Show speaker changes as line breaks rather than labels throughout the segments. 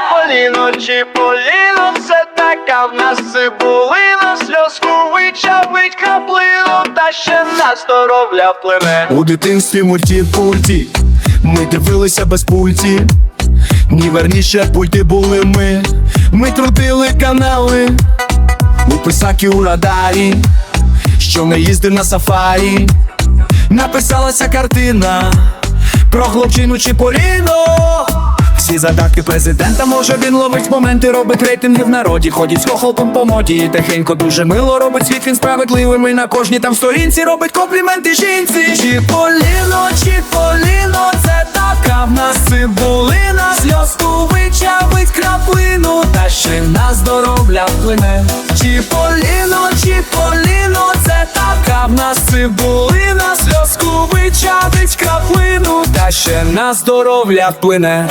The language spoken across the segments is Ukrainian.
Чіполіно, Чіполіно, це така в нас цибулина, сльозку вичавить краплину, та ще на здоров'я впливе.
У дитинстві мульті пульті, ми дивилися без пульті. Ні, верніше пульти були ми. Ми крутили канали, у писаки у радарі, що не їздив на сафарі. Написалася картина про хлопчину Чіполіно. Всі задатки президента, може він ловить моменти, робить рейтинги в народі, ходить з хохолком по моді, і тихенько дуже мило робить світ він справедливим і на кожній там сторінці робить компліменти жінці. Чіполіно, Чіполіно, це така в нас цибулина, сльозку вичавить краплину, та ще на здоров'я вплине. Чіполіно, Чіполіно, це така в нас цибулина, сльозку вичавить краплину, та ще на здоров'я вплине.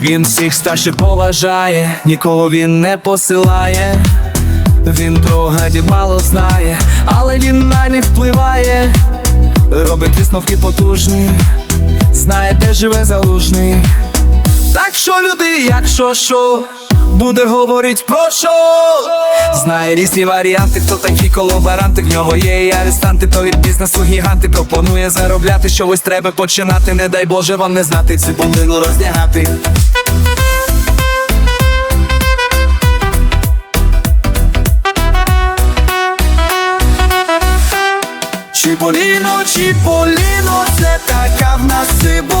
Він всіх старше поважає, нікого він не посилає. Він про мало знає, але він на них впливає. Робить висновки потужні, знає, де живе залужний. Так що люди, якщо що, буде говорить про що Знає різні варіанти, хто такі колаборанти, в нього є і арестанти, то від бізнесу гіганти пропонує заробляти, що ось треба починати, не дай Боже вам не знати, цибулину роздягати. Чіполіно, Чіполіно, це така в нас цибулина,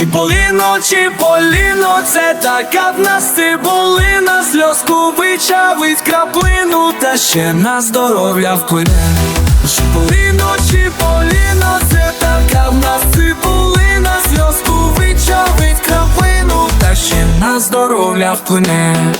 Чіполіно, Чіполіно, це така в нас цибулина, сльозку вичавить краплину, та ще на здоров'я вплине. Чіполіно, Чіполіно, це така в нас цибулина, сльозку вичавить краплину, та ще на здоров'я вплине.